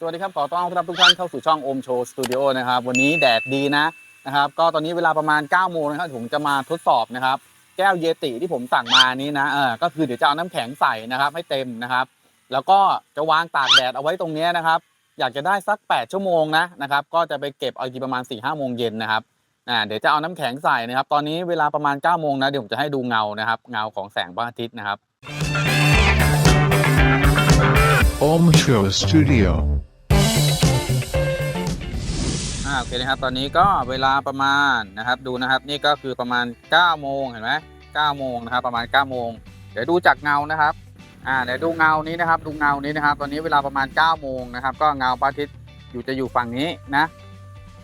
สวัสดีครับ ขอต้อนรับทุกท่านเข้าสู่ช่องโอมโชว์สตูดิโอนะครับ วันนี้แดดดีนะนะครับ ก็ตอนนี้เวลาประมาณ9โมงนะครับผมจะมาทดสอบนะครับ แก้วเยติที่ผมสั่งมานี้นะเออก็คือเดี๋ยวจะเอาน้ำแข็งใส่นะครับ ให้เต็มนะครับ แล้วก็จะวางตากแดดเอาไว้ตรงนี้นะครับ อยากจะได้สัก 8 ชั่วโมงนะนะครับ ก็จะไปเก็บเอาอีกทีประมาณ4ี่ห้าโมงเย็นนะครับอ่าเดี๋ยวจะเอาน้ำแข็งใส่นะครับ ตอนนี้เวลาประมาณ9ก้าโมงนะเดี๋ยวผมจะให้ดูเงานะครับเงาของแสงพระอาทิตย์นะครับ Om Show Studio. โอเคนะครับ ตอนนี้ก็เวลาประมาณนะครับ ดูนะครับ นี่ก็คือประมาณ9โมงเห็นไหม9โมงนะครับ ประมาณ9โมงเดี๋ยวดูจากเงานะครับ อ่า เดี๋ยวดูเงานี้นะครับ ดูเงานี้นะครับ ตอนนี้เวลาประมาณ9โมงนะครับ ก็เงาพระอาทิตย์อยู่จะอยู่ฝั่งนี้นะ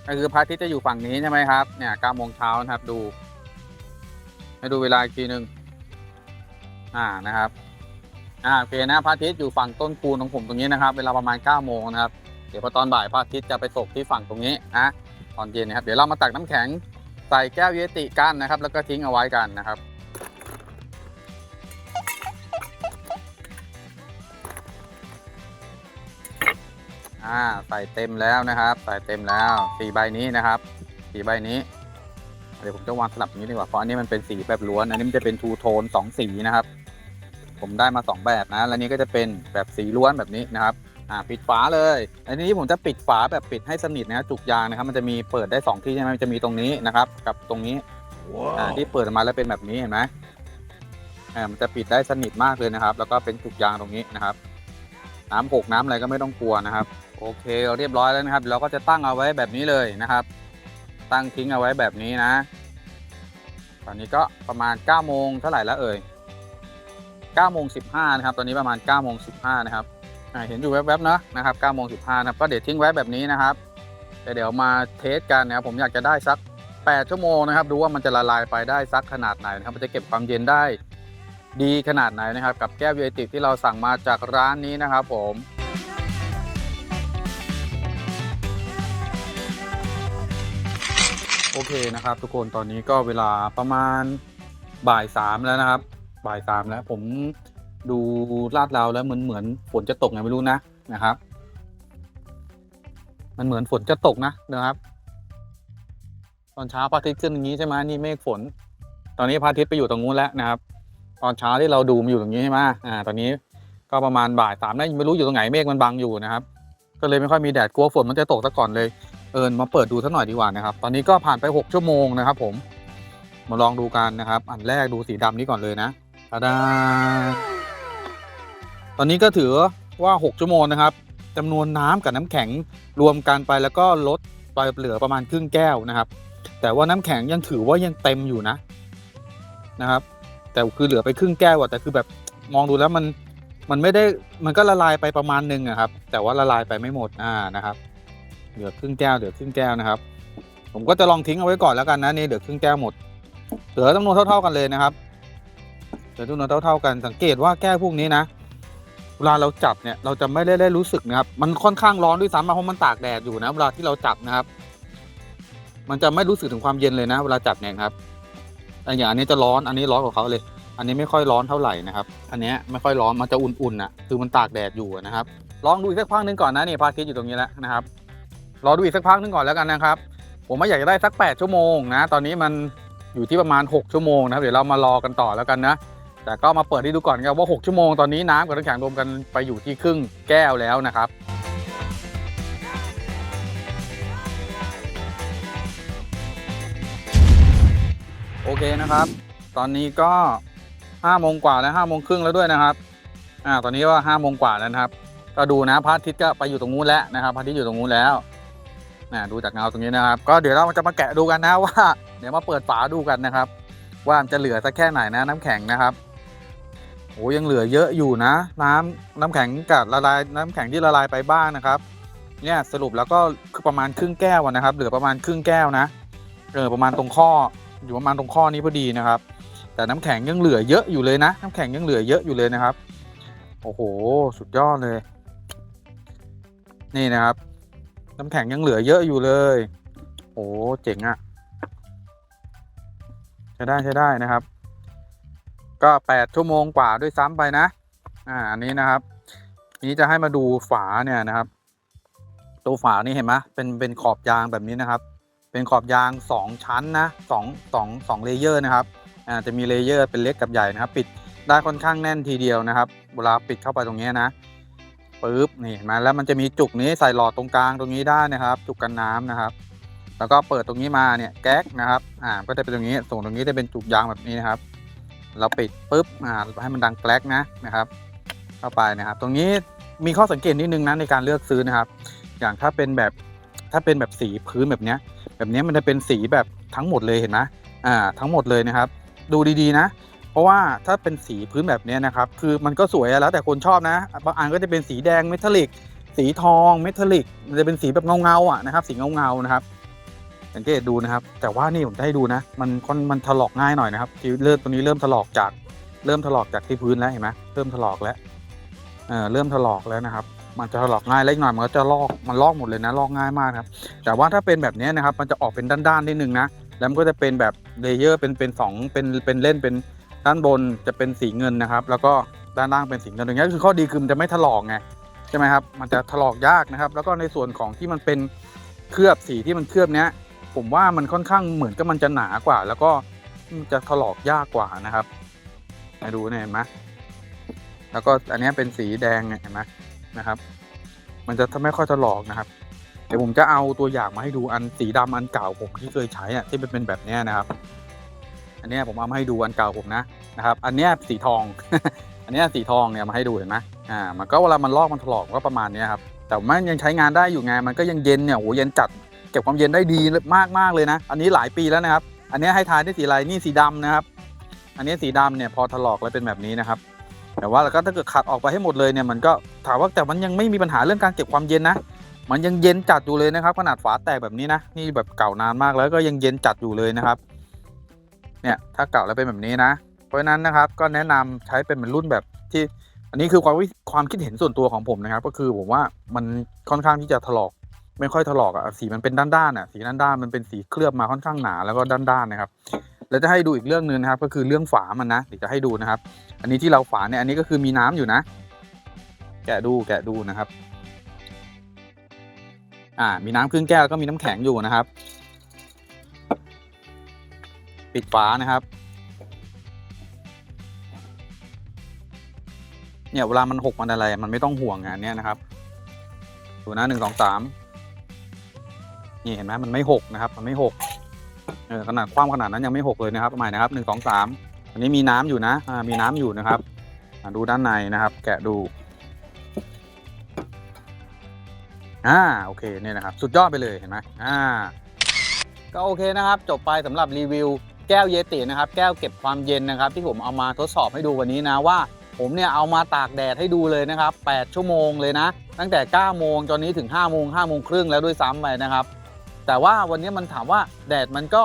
ก็คือพระอาทิตย์จะอยู่ฝั่งนี้ใช่ไหมครับ เนี่ย9โมงเช้านะครับ ดู ให้ดูเวลาอีกทีหนึ่งอ่า นะครับ อ่า โอเคนะ พระอาทิตย์อยู่ฝั่งต้นคูณของผมตรงนี้นะครับ เวลาประมาณ9โมงนะครับ ดี๋ยวพอตอนบ่ายพระอาทิตย์จะไปตกที่ฝั่งตรงนี้นะตอนเย็นนะครับเดี๋ยวเรามาตักน้ำแข็งใส่แก้วเยติกันนะครับ แล้วก็ทิ้งเอาไว้กันนะครับอ่าใส่เต็มแล้วนะครับ ใส่เต็มแล้วสี่ใบนี้นะครับสี่ใบนี้เดี๋ยวผมจะวางสลับนี้ดีกว่าเพราะอันนี้มันเป็นสีแบบล้วนอันนี้มันจะเป็นทูโทนสองสีนะครับ ผมได้มาสองแบบนะ แล้วนี้ก็จะเป็นแบบสีล้วนแบบนี้นะครับ อ่าปิดฝาเลย อันนี้ผมจะปิดฝาแบบปิดให้สนิทนะจุกยางนะครับ มันจะมีเปิดได้ 2 ที่ใช่ไหมมันจะมีตรงนี้นะครับ กับตรงนี้อ่าที่เปิดออกมาแล้วเป็นแบบนี้เห็นไหมอ่ามันจะปิดได้สนิทมากเลยนะครับ แล้วก็เป็นจุกยางตรงนี้นะครับ น้ำหกน้ำอะไรก็ไม่ต้องกลัวนะครับ โอเคเรียบร้อยแล้วนะครับ เราก็จะตั้งเอาไว้แบบนี้เลยนะครับ ตั้งทิ้งเอาไว้แบบนี้นะ ตอนนี้ก็ประมาณ9โมงเท่าไหร่แล้วเอ่ย9โมง15นะครับ ตอนนี้ประมาณ9โมง15นะครับอ่า เห็นอยู่แวบๆนะนะครับ9โมง15นะครับก็เดี๋ยวทิ้งไว้แบบนี้นะครับแต่เดี๋ยวมาเทสกันนะครับผมอยากจะได้สัก 8 ชั่วโมงนะครับ ดูว่ามันจะละลายไปได้สักขนาดไหนนะครับ มันจะเก็บความเย็นได้ดีขนาดไหนนะครับ กับแก้วเวติที่เราสั่งมาจากร้านนี้นะครับผมโอเคนะครับทุกคนตอนนี้ก็เวลาประมาณบ่ายสามแล้วนะครับ บ่ายสามแล้วผม ดูลาดเราแล้วเหมือนเหมือนฝนจะตกไงไม่รู้นะนะครับ มันเหมือนฝนจะตกนะนะครับ ตอนเช้าพระอาทิตย์ขึ้นอย่างนี้ใช่ไหมนี่เมฆฝน ตอนนี้พระอาทิตย์ไปอยู่ตรงนู้นแล้วนะครับ ตอนเช้าที่เราดูมันอยู่ตรงนี้ใช่ไหมอ่า ตอนนี้ก็ประมาณบ่ายสามแล้วยังไม่รู้อยู่ตรงไหนเมฆมันบังอยู่นะครับ ก็เลยไม่ค่อยมีแดดกลัวฝนมันจะตกซะก่อนเลยเอิญมาเปิดดูสักหน่อยดีกว่านะครับ ตอนนี้ก็ผ่านไป6ชั่วโมงนะครับ ผม มาลองดูกันนะครับ อันแรกดูสีดำนี้ก่อนเลยนะตาดา ตอนนี้ก็ถือว่า 6 ชั่วโมงนะครับจำนวนน้ำกับน้ำแข็งรวมกันไปแล้วก็ลดไปเหลือประมาณครึ่งแก้วนะครับ แต่ว่าน้ำแข็งยังถือว่ายังเต็มอยู่นะนะครับ แต่คือเหลือไปครึ่งแก้วอะแต่คือแบบมองดูแล้วมันมันไม่ได้มันก็ละลายไปประมาณหนึ่งอะครับ แต่ว่าละลายไปไม่หมดอ่านะครับเหลือครึ่งแก้วเหลือครึ่งแก้วนะครับ ผมก็จะลองทิ้งเอาไว้ก่อนแล้วกันนะนี่เหลือครึ่งแก้วหมด เหลือจำนวนเท่า ๆกันเลยนะครับเหลือจำนวนเท่า ๆกันสังเกตว่าแก้วพวกนี้นะ เวลาเราจับเนี่ยเราจะไม่ได้ได้รู้สึกนะครับ มันค่อนข้างร้อนด้วยซ้ำนะเพราะมันตากแดดอยู่นะ เวลาที่เราจับนะครับ มันจะไม่รู้สึกถึงความเย็นเลยนะ เวลาจับเนี่ยครับแต่อย่างอันนี้จะร้อนอันนี้ร้อนกว่าเขาเลย อันนี้ไม่ค่อยร้อนเท่าไหร่นะครับ อันนี้ไม่ค่อยร้อนมันจะอุ่นๆอะคือมันตากแดดอยู่นะครับ ลองดูอีกสักพักหนึงก่อนนะนี่พาทิตย์อยู่ตรงนี้แล้วนะครับ รอดูอีกสักพักหนึงก่อนแล้วกันนะครับ ผมไม่อยากจะได้สัก 8 ชั่วโมงนะ ตอนนี้มันอยู่ที่ประมาณ 6 ชั่วโมงนะครับ เดี๋ยวเรามารอกันต่อแล้วกันนะ แต่ก็มาเปิดให้ดูก่อนครับว่า 6 ชั่วโมงตอนนี้น้ำกับน้ำแข็งรวมกันไปอยู่ที่ครึ่งแก้วแล้วนะครับโอเคนะครับ ตอนนี้ก็5โมงกว่าแล้ว5โมงครึ่งแล้วด้วยนะครับอ่าตอนนี้ก็5โมงกว่าแล้วนะครับ ก็ดูนะพระอาทิตย์ก็ไปอยู่ตรงนู้นแล้วนะครับพระอาทิตย์อยู่ตรงนู้นแล้วนะดูจากเงาตรงนี้นะครับ ก็เดี๋ยวเราจะมาแกะดูกันนะว่า เดี๋ยวมาเปิดฝาดูกันนะครับ ว่ามันจะเหลือสักแค่ไหนนะน้ำแข็งนะครับ โอ้ยังเหลือเยอะอยู่นะ น้ำน้ำแข็งกับละลายน้ำแข็งที่ละลายไปบ้างนะครับ เนี่ยสรุปแล้วก็คือประมาณครึ่งแก้วอะนะครับ เหลือประมาณครึ่งแก้วนะเออประมาณตรงข้ออยู่ประมาณตรงข้อนี้พอดีนะครับ แต่น้ำแข็งยังเหลือเยอะอยู่เลยนะ น้ำแข็งยังเหลือเยอะอยู่เลยนะครับ โอ้โห สุดยอดเลย นี่นะครับ น้ำแข็งยังเหลือเยอะอยู่เลย โอ้เจ๋งอะ่ะใช้ได้ใช้ได้นะครับ ก็แปดชั่วโมงกว่าด้วยซ้ำไปนะ อ่าอันนี้นะครับ นี้จะให้มาดูฝาเนี่ยนะครับ ตัวฝานี่เห็นไหมเป็นเป็นขอบยางแบบนี้นะครับ เป็นขอบยางสองชั้นนะสองสองสองเลเยอร์นะครับอ่าจะมีเลเยอร์เป็นเล็กกับใหญ่นะครับ ปิดได้ค่อนข้างแน่นทีเดียวนะครับ เวลาปิดเข้าไปตรงนี้นะปึ๊บนี่เห็นไหมแล้วมันจะมีจุกนี้ใส่หลอดตรงกลางตรงนี้ได้นะครับ จุกกันน้ำนะครับ แล้วก็เปิดตรงนี้มาเนี่ยแก๊กนะครับ อ่าก็จะเป็นตรงนี้ส่งตรงนี้จะเป็นจุกยางแบบนี้นะครับ เราปิดปุ๊บอ่าให้มันดังแกลกนะนะครับ เข้าไปนะครับ ตรงนี้มีข้อสังเกตนิดนึงนะในการเลือกซื้อนะครับ อย่างถ้าเป็นแบบถ้าเป็นแบบสีพื้นแบบเนี้ย แบบเนี้ยมันจะเป็นสีแบบทั้งหมดเลยเห็นไหมอ่าทั้งหมดเลยนะครับ ดูดีๆนะ เพราะว่าถ้าเป็นสีพื้นแบบนี้นะครับ คือมันก็สวยแล้วแต่คนชอบนะบางอันก็จะเป็นสีแดงเมทัลลิกสีทองเมทัลลิกมันจะเป็นสีแบบเงาๆอะนะครับ สีเงาๆนะครับ สังเกตดูนะครับ แต่ว่านี่ผมจะให้ดูนะ มันค่อนมันถลอกง่ายหน่อยนะครับที่เริ่มตัวนี้เริ่มถลอกจากเริ่มถลอกจากที่พื้นแล้วเห็นไหมเริ่มถลอกแล้วเออเริ่มถลอกแล้วนะครับ มันจะถลอกง่ายเล็กหน่อยมันก็จะลอกมันลอกหมดเลยนะลอกง่ายมากครับ แต่ว่าถ้าเป็นแบบนี้นะครับมันจะออกเป็นด้านๆนิดนึงนะแล้วมันก็จะเป็นแบบเลเยอร์เป็นเป็นสองเป็นเป็นเล่นเป็นด้านบนจะเป็นสีเงินนะครับ แล้วก็ด้านล่างเป็นสีเงินตรงนี้ยคือข้อดีคือมันจะไม่ถลอกไงใช่ไหมครับมันจะถลอกยากนะครับ แล้วก็ในส่วนของที่มันเป็นเคลือบสีที่มันเคลือบเนี้ย ผมว่ามันค่อนข้างเหมือนกับมันจะหนากว่า แล้วก็จะถลอกยากกว่านะครับมาดูเนี่ยเห็นไหมแล้วก็อันนี้เป็นสีแดงเนี่ยเห็นไหมนะครับ มันจะไม่ค่อยถลอกนะครับเดี๋ยวผมจะเอาตัวอย่างมาให้ดูอันสีดำอันเก่าผมที่เคยใช้อะที่มันเป็นแบบนี้นะครับ อันนี้ผมเอามาให้ดูอันเก่าผมนะนะครับ อันนี้สีทอง อันนี้สีทองเนี่ยมาให้ดูเห็นไหมอ่า มันก็เวลามันลอกมันถลอกก็ประมาณนี้ครับ แต่มันยังใช้งานได้อยู่ไง มันก็ยังเย็นเนี่ยโหเย็นจัด เก็บความเย็นได้ดีมากมากเลยนะ อันนี้หลายปีแล้วนะครับ อันนี้ให้ทายได้สีอะไรนี่สีดำนะครับ อันนี้สีดำเนี่ยพอถลอกแล้วเป็นแบบนี้นะครับ แต่ว่าแล้วก็ถ้าเกิดขัดออกไปให้หมดเลยเนี่ยมันก็ถามว่าแต่มันยังไม่มีปัญหาเรื่องการเก็บความเย็นนะมันยังเย็นจัดอยู่เลยนะครับ ขนาดฝาแตกแบบนี้นะนี่แบบเก่านานมากแล้วก็ยังเย็นจัดอยู่เลยนะครับ เนี่ยถ้าเก่าแล้วเป็นแบบนี้นะ เพราะฉะนั้นนะครับก็แนะนำใช้เป็นเหมือนรุ่นแบบที่ อันนี้คือความวิความคิดเห็นส่วนตัวของผมนะครับ ก็คือผมว่ามันค่อนข้างที่จะถลอก ไม่ค่อยถลอกอะสีมันเป็นด้านๆอะสีด้านๆมันเป็นสีเคลือบมาค่อนข้างหนาแล้วก็ด้านๆนะครับแล้วจะให้ดูอีกเรื่องหนึ่งนะครับ ก็คือเรื่องฝามันนะเดี๋ยวจะให้ดูนะครับ อันนี้ที่เราฝาเนี่ยอันนี้ก็คือมีน้ำอยู่นะ แกะดูแกะดูนะครับ อ่า มีน้ำครึ่งแก้วแล้วก็มีน้ำแข็งอยู่นะครับ ปิดฝานะครับเนี่ยเวลามันหกมันอะไรมันไม่ต้องห่วงงานเนี้ยนะครับดูนะหนึ่งสองสาม นี่เห็นไหมมันไม่หกนะครับ มันไม่หกเออขนาดความขนาดนั้นยังไม่หกเลยนะครับใหม่นะครับหนึ่งสองสามอันนี้มีน้ำอยู่นะอ่ามีน้ำอยู่นะครับอ่าดูด้านในนะครับ แกะดูอ่าโอเคเนี่ยนะครับ สุดยอดไปเลยเห็นไหมอ่า ก็โอเคนะครับ จบไปสำหรับรีวิวแก้วเยตินะครับ แก้วเก็บความเย็นนะครับ ที่ผมเอามาทดสอบให้ดูวันนี้นะว่า ผมเนี่ยเอามาตากแดดให้ดูเลยนะครับ 8 ชั่วโมงเลยนะ ตั้งแต่ 9 โมงตอนนี้ถึง 5 โมง5โมงครึ่งแล้วด้วยซ้ำไปนะครับ แต่ว่าวันนี้มันถามว่าแดดมันก็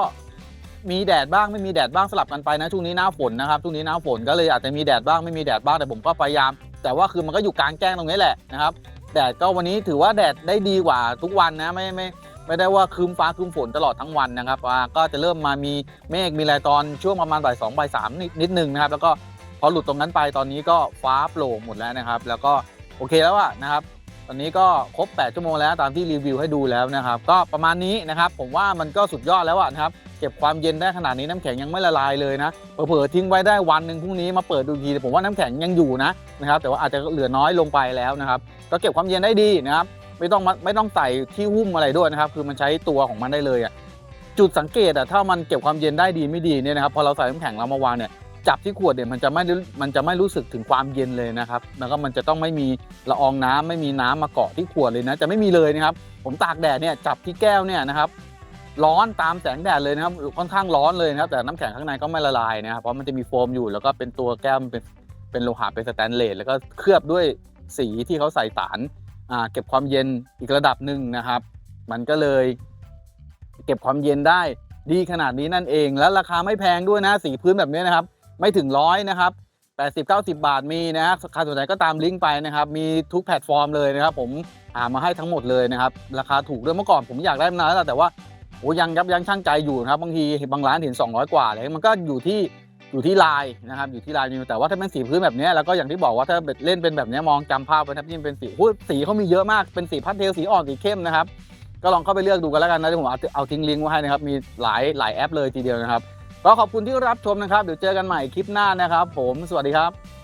มีแดดบ้างไม่มีแดดบ้างสลับกันไปนะช่วงนี้หน้าฝนนะครับช่วงนี้หน้าฝนก็เลยอาจจะมีแดดบ้างไม่มีแดดบ้างแต่ผมก็พยายาม แต่ว่าคือมันก็อยู่กลางแจ้งตรงนี้แหละนะครับแดดก็วันนี้ถือว่าแดดได้ดีกว่าทุกวันนะไม่ไม่ไม่ได้ว่าคืมฟ้าคืมฝนตลอดทั้งวันนะครับก็จะเริ่มมามีเมฆมีอะไรตอนช่วงประมาณบ่ายสองบ่ายสามนิดนิดนึงนะครับแล้วก็พอหลุดตรงนั้นไปตอนนี้ก็ฟ้าโปร่งหมดแล้วนะครับ แล้วก็โอเคแล้วอะนะครับ ตอนนี้ก็ครบ 8 ชั่วโมงแล้วตามที่รีวิวให้ดูแล้วนะครับ ก็ประมาณนี้นะครับผมว่ามันก็สุดยอดแล้วอะนะครับ เก็บความเย็นได้ขนาดนี้น้ำแข็งยังไม่ละลายเลยนะเผลอๆทิ้งไว้ได้วันหนึ่งพรุ่งนี้มาเปิดดูอีกทีผมว่าน้ำแข็งยังอยู่นะนะครับแต่ว่าอาจจะเหลือน้อยลงไปแล้วนะครับก็เก็บความเย็นได้ดีนะครับไม่ต้องไม่ต้องใส่ที่หุ้มอะไรด้วยนะครับคือมันใช้ตัวของมันได้เลยอะจุดสังเกตอะถ้ามันเก็บความเย็นได้ดีไม่ดีเนี่ยนะครับพอเราใส่น้ำแข็งเรามาวางเนี่ย จับที่ขวดเนี่ยมันจะไม่ด้มันจะไม่รู้สึกถึงความเย็นเลยนะครับ แล้วก็มันจะต้องไม่มีละอองน้ำไม่มีน้ำมาเกาะที่ขวดเลยนะ จะไม่มีเลยนะครับ ผมตากแดดเนี่ยจับที่แก้วเนี่ยนะครับ ร้อนตามแสงแดดเลยนะครับค่อนข้างร้อนเลยนะครับ แต่น้ำแข็งข้างในก็ไม่ละลายนะครับเพราะมันจะมีโฟมอยู่แล้วก็เป็นตัวแก้วมันเป็นเป็นโลหะเป็นสแตนเลสแล้วก็เคลือบด้วยสีที่เขาใส่สารเก็บความเย็นอีกระดับหนึ่งนะครับ มันก็เลยเก็บความเย็นได้ดีขนาดนี้นั่นเอง แล้วราคาไม่แพงด้วยนะสีพื้นแบบนี้นะครับ ไม่ถึงร้อยนะครับ80 90 บาทมีนะคฮะใคาส่วนใหญ่ก็ตามลิงก์ไปนะครับ มีทุกแพลตฟอร์มเลยนะครับ ผมหามาให้ทั้งหมดเลยนะครับ ราคาถูกด้วยเมื่อก่อนผมอยากได้มานานแล้วแต่ว่าโอ้ยังยับยังช่างใจอยู่นะครับ บางทีบางร้านเห็น 200 กว่าเลยมันก็อยู่ที่อยู่ที่ลายนะครับ อยู่ที่ลายอยู่แต่ว่าถ้าเป็นสีพื้นแบบนี้แล้วก็อย่างที่บอกว่าถ้าเล่นเป็นแบบนี้มองจำภาพไว้ครับยิ่งเป็นสีสีเขามีเยอะมากเป็นสีพัดเทลสีอ่อนสีเข้มนะครับก็ลองเข้าไปเลือกดูกันแล้วกันนะที่ผมเอาเอาทิ้งลิงก์ไว้ให้นะครับมีหลายหลายแอปเลยทีเดียวนะครับ ก็ขอบคุณที่รับชมนะครับ เดี๋ยวเจอกันใหม่คลิปหน้านะครับ ผมสวัสดีครับ